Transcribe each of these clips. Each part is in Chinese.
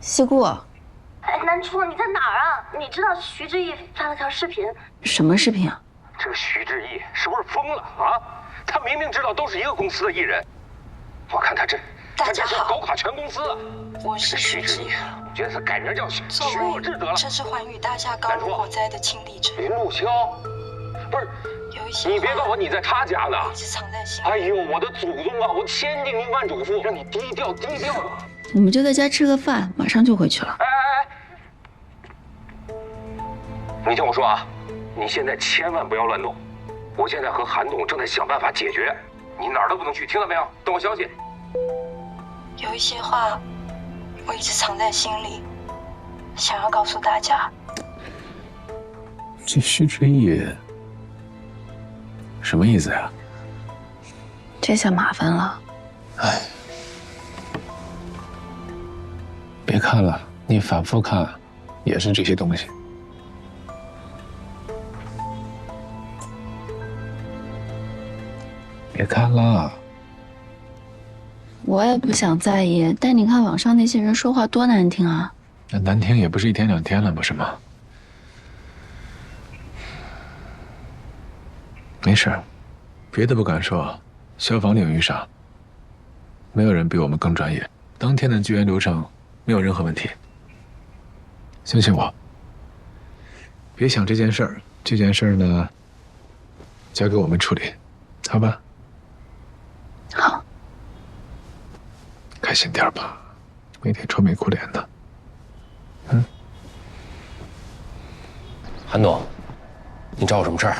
西顾，哎，南初，你在哪儿啊？你知道徐志毅发了条视频，什么视频啊？这个徐志毅是不是疯了啊？他明明知道都是一个公司的艺人，我看他这大家好，搞垮全公司啊！我是徐志毅，我觉得他改名叫徐徐若智得了。这是环宇大厦高楼火灾的亲历者。林路潇，不是，有一些你别告诉我你在他家呢。一直藏在心。哎呦，我的祖宗啊！我千叮咛万嘱咐，让你低调低调。我们就在家吃个饭，马上就回去了。哎哎哎！你听我说啊，你现在千万不要乱动。我现在和韩董正在想办法解决，你哪儿都不能去，听到没有？等我消息。有一些话，我一直藏在心里，想要告诉大家。这徐志毅什么意思呀？这下麻烦了。哎，别看了，你反复看，也是这些东西。别看了，我也不想在意，但你看网上那些人说话多难听啊！那难听也不是一天两天了，不是吗？没事，别的不敢说，消防领域上，没有人比我们更专业。当天的救援流程没有任何问题，相信我。别想这件事儿，这件事儿呢，交给我们处理，好吧？好，开心点吧，每天愁眉苦脸的。嗯，韩总，你找我什么事儿？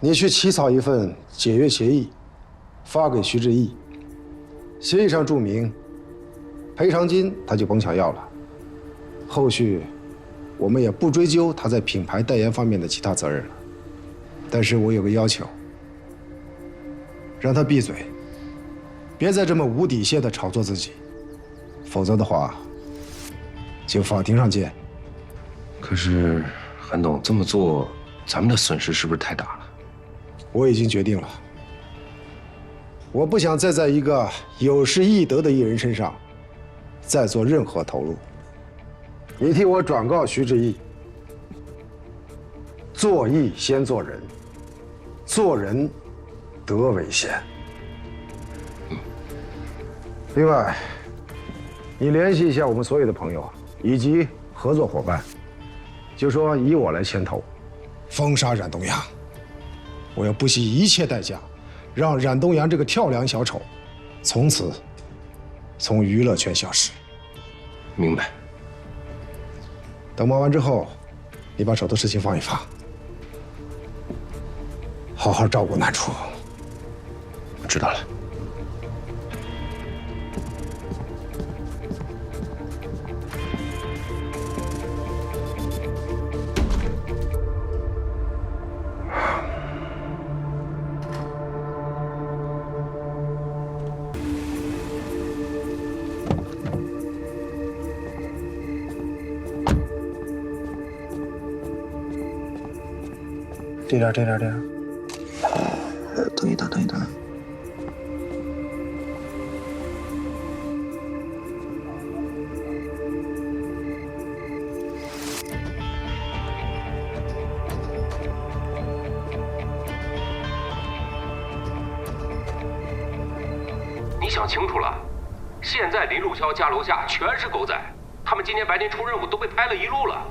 你去起草一份解约协议，发给徐志毅。协议上注明，赔偿金他就甭想要了。后续，我们也不追究他在品牌代言方面的其他责任了。但是我有个要求。让他闭嘴，别再这么无底线的炒作自己，否则的话，就法庭上见。可是，韩董这么做，咱们的损失是不是太大了？我已经决定了，我不想再在一个有失易德的艺人身上再做任何投入。你替我转告徐志毅，做艺先做人，做人。德为先。另外，你联系一下我们所有的朋友以及合作伙伴，就说以我来牵头，封杀冉东阳。我要不惜一切代价，让冉东阳这个跳梁小丑，从此从娱乐圈消失。明白。等忙完之后，你把手头事情放一放，好好照顾南初。知道了。点，这点，这点。等一等，等一等。你想清楚了，现在林路潇家楼下全是狗仔，他们今天白天出任务都被拍了一路了。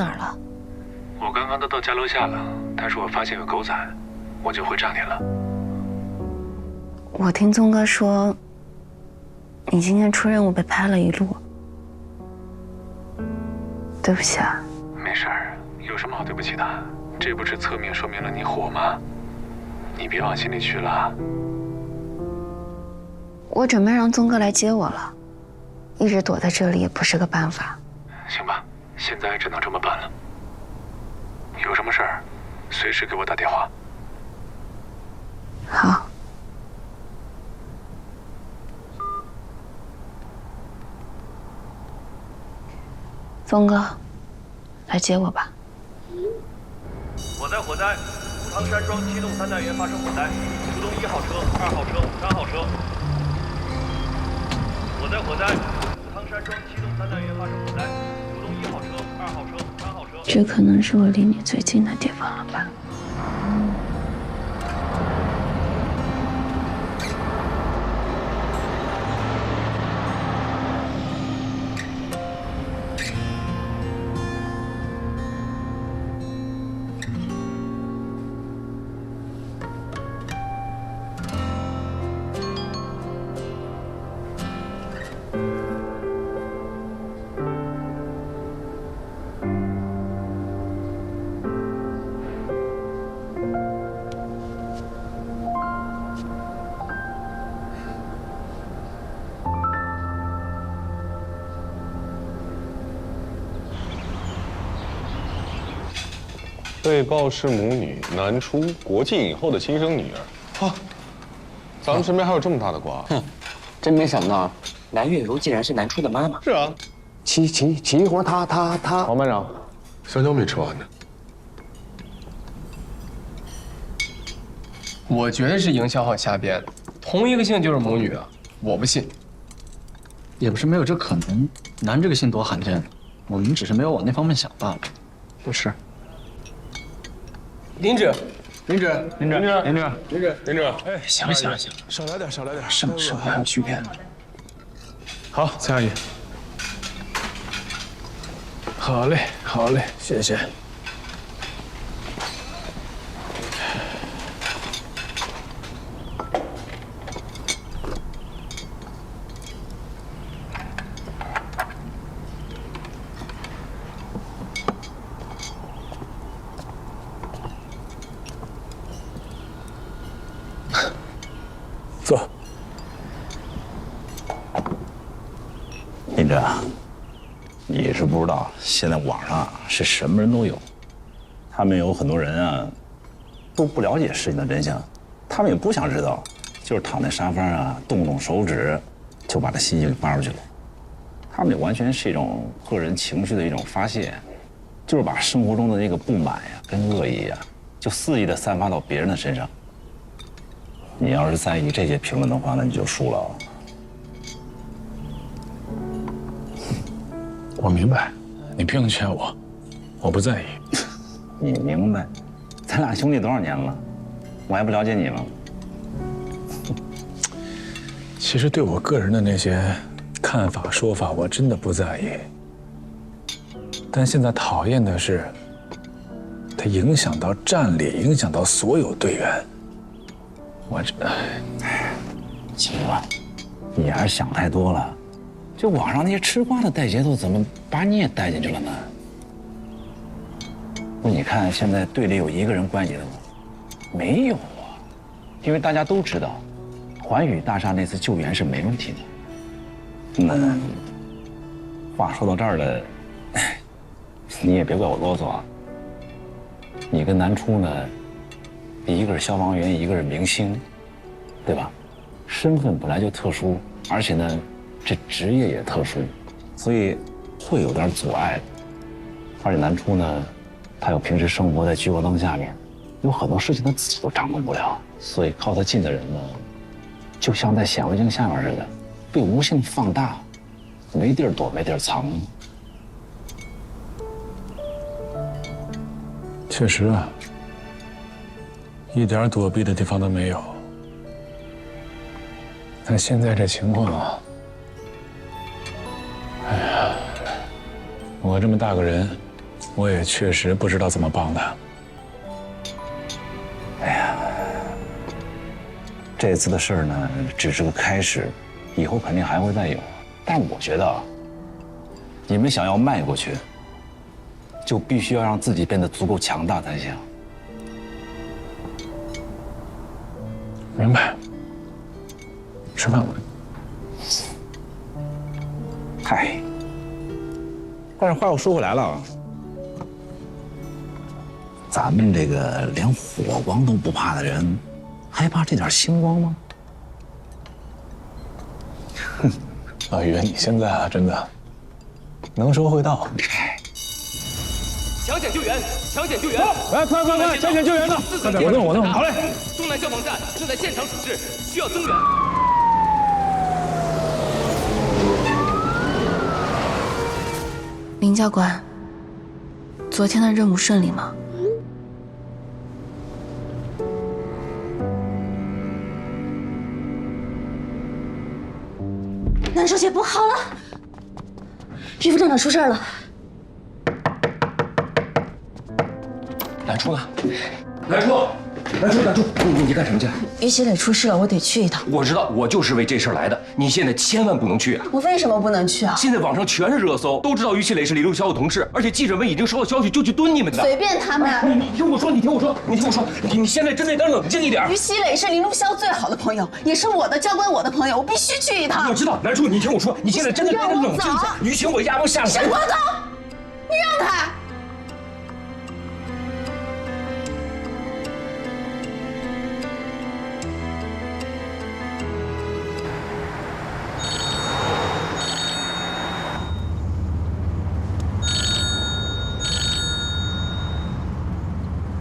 哪儿了？我刚刚都到家楼下了，但是我发现有狗仔，我就回炸你了。我听宗哥说。你今天出任务被拍了一路，对不起啊。没事儿，有什么好对不起的？这不是侧面说明了你火吗？你别往心里去了。我准备让宗哥来接我了，一直躲在这里也不是个办法。现在只能这么办了。有什么事儿，随时给我打电话。好。宗哥，来接我吧。火灾！火灾！武汤山庄七栋三单元发生火灾，出动一号车、二号车、三号车。火灾！火灾！武汤山庄七栋三单元发生火灾，这可能是我离你最近的地方了吧？被曝是母女，南初国际影后的亲生女儿。啊，咱们身边还有这么大的瓜？哼，真没想到，蓝月如竟然是南初的妈妈。是啊，齐齐齐活他他他。王班长，香蕉没吃完呢。我觉得是营销号瞎编，同一个姓就是母女啊，我不信。也不是没有这可能，南这个姓多罕见，我们只是没有往那方面想罢了。不是。林指，林指，林指，林指，林指，林指，哎，行了行了行了，少来点，少来点。什么什么还要续片？好，蔡阿姨。好嘞，好嘞，谢谢。林哲，你是不知道，现在网上是什么人都有，他们有很多人啊，都不了解事情的真相，他们也不想知道，就是躺在沙发上啊，动动手指，就把这信息给扒出去了。他们也完全是一种个人情绪的一种发泄，就是把生活中的那个不满呀、跟恶意呀，就肆意的散发到别人的身上。你要是在意这些评论的话，那你就输了。我明白，你不用劝我，我不在意。你明白？咱俩兄弟多少年了，我还不了解你吗？其实对我个人的那些看法、说法，我真的不在意。但现在讨厌的是，它影响到战力，影响到所有队员。我这，哎，行了，你还是想太多了。就网上那些吃瓜的带节奏，怎么把你也带进去了呢？不，你看现在队里有一个人关你的吗？没有啊，因为大家都知道，环宇大厦那次救援是没问题的。那话说到这儿了，你也别怪我啰嗦啊。你跟南初呢，一个是消防员，一个是明星，对吧？身份本来就特殊，而且呢。这职业也特殊，所以会有点阻碍。而且南初呢，他又平时生活在聚光灯下面，有很多事情他自己都掌控不了，所以靠他近的人呢，就像在显微镜下面似的，被无限放大，没地儿躲，没地儿藏。确实啊，一点躲避的地方都没有。但现在这情况啊。我这么大个人，我也确实不知道怎么帮他。哎呀，这次的事儿呢，只是个开始，以后肯定还会再有。但我觉得，你们想要迈过去，就必须要让自己变得足够强大才行。明白。吃饭吧。但是话又说回来了，咱们这个连火光都不怕的人，还怕这点星光吗？哼，老于，你现在啊，真的能说会道。抢险救援，抢险救援！来，快快快，抢险救援的！我弄我弄，好嘞！东南消防站正在现场处置，需要增援。林教官，昨天的任务顺利吗？南书记不好了，皮副站长出事了。南初呢？南初，南初，南初，你你干什么去？于喜磊出事了，我得去一趟。我知道，我就是为这事儿来的。你现在千万不能去啊！我为什么不能去啊？现在网上全是热搜，都知道于喜磊是李路潇的同事，而且记者们已经收到消息，就去蹲你们的。随便他们。你你听我说，你听我说，你听我说，你你现在真的得冷静一点。于喜磊是林路潇最好的朋友，也是我的教官，我的朋友，我必须去一趟。我知道，南初，你听我说，你现在真的得冷静一下。于情我压不下来。沈国栋，你让开！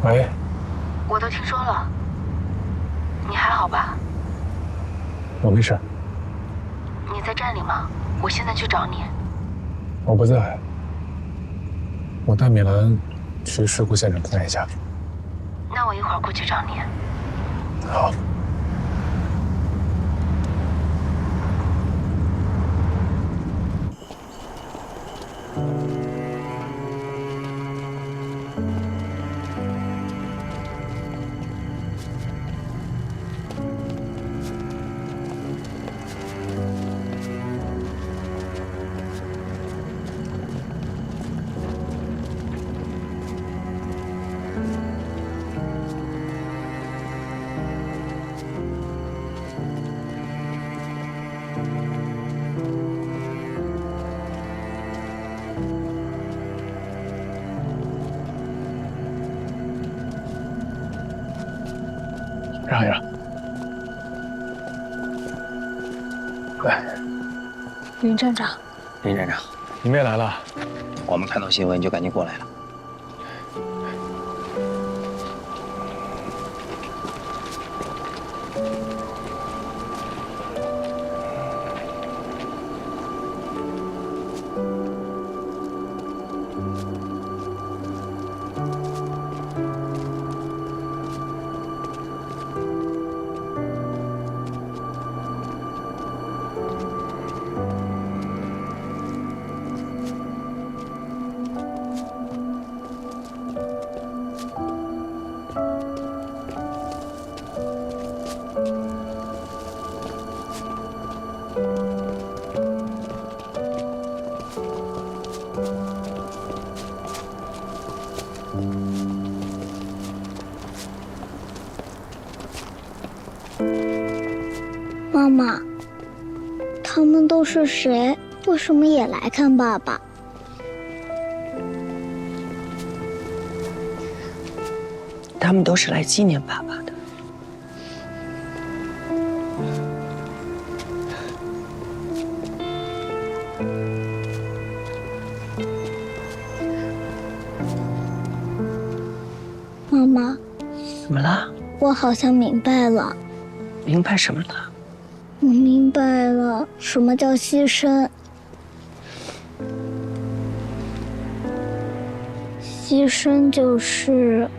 喂，我都听说了，你还好吧？我没事。你在站里吗？我现在去找你。我不在，我带米兰去事故现场看一下。那我一会儿过去找你。好。林站长，林站长，你们也来了。我们看到新闻就赶紧过来了。是谁？为什么也来看爸爸？他们都是来纪念爸爸的。妈妈，怎么了？我好像明白了。明白什么了？什么叫牺牲。牺牲就是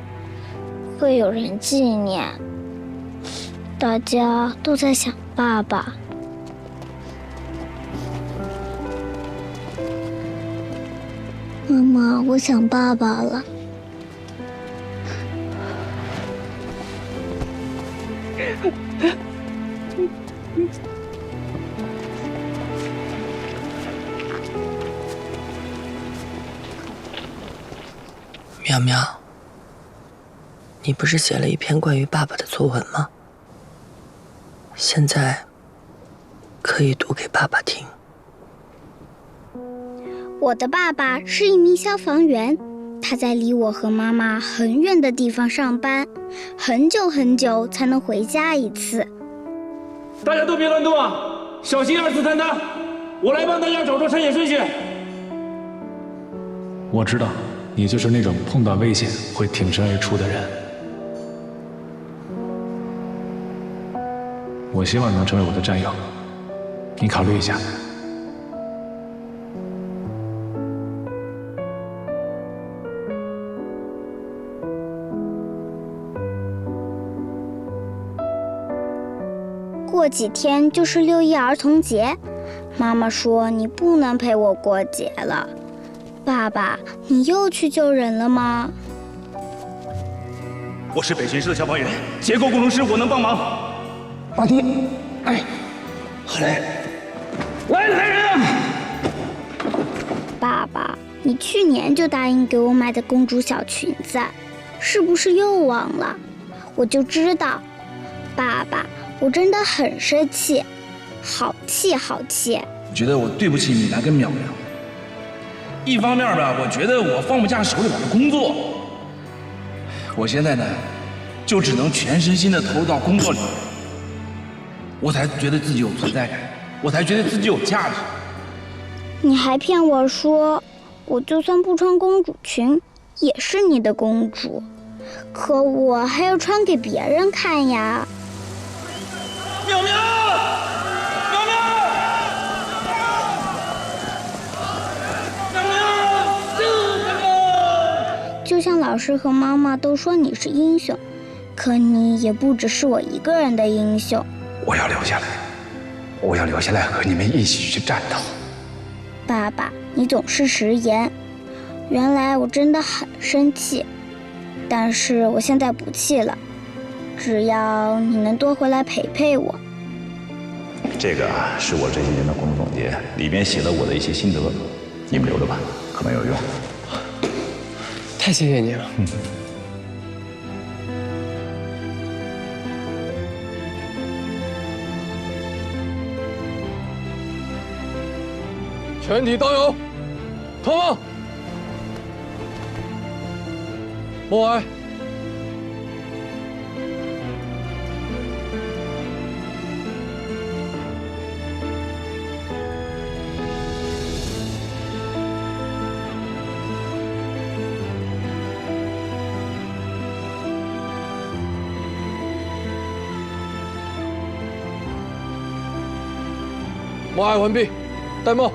会有人纪念，大家都在想爸爸。妈妈，我想爸爸了。苗苗，你不是写了一篇关于爸爸的作文吗？现在可以读给爸爸听。我的爸爸是一名消防员，他在离我和妈妈很远的地方上班，很久很久才能回家一次。大家都别乱动啊，小心二次坍塌。我来帮大家找出产险顺序。我知道，你就是那种碰到危险会挺身而出的人。我希望你能成为我的战友，你考虑一下。过几天就是六一儿童节，妈妈说你不能陪我过节了。爸爸，你又去救人了吗？我是北巡市的消防员，结构工程师，我能帮忙。阿爹，哎，何来？来来人啊！爸爸，你去年就答应给我买的公主小裙子，是不是又忘了？我就知道，爸爸，我真的很生气，好气好气。我觉得我对不起米兰跟淼淼。一方面吧，我觉得我放不下手里边的工作，我现在呢，就只能全身心的投入到工作里，我才觉得自己有存在感，我才觉得自己有价值。你还骗我说，我就算不穿公主裙，也是你的公主，可我还要穿给别人看呀。淼淼，淼淼，淼淼，救哥哥！就像老师和妈妈都说你是英雄，可你也不只是我一个人的英雄。我要留下来，我要留下来和你们一起去战斗。爸爸，你总是食言。原来我真的很生气，但是我现在不气了。只要你能多回来陪陪我。这个啊，是我这些年的工作总结，里边写了我的一些心得，你们留着吧，可能有用。太谢谢你了。嗯。全体都有，脱帽，默哀。默哀完毕，戴帽。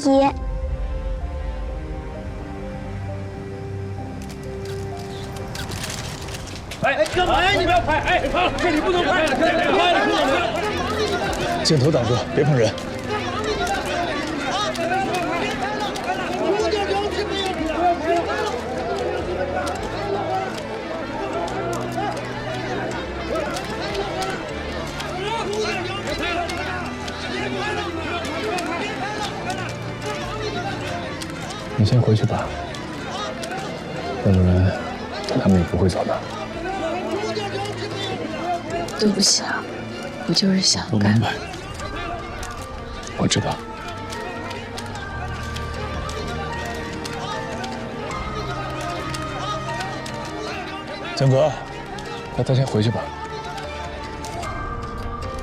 南初阿姨，哎，干嘛呀？你不要拍！哎，这里不能拍！拍了，镜头挡住，别碰人。先回去吧，要不然他们也不会走的。对不起啊，我就是想干。我知道。江泽，那咱先回去吧。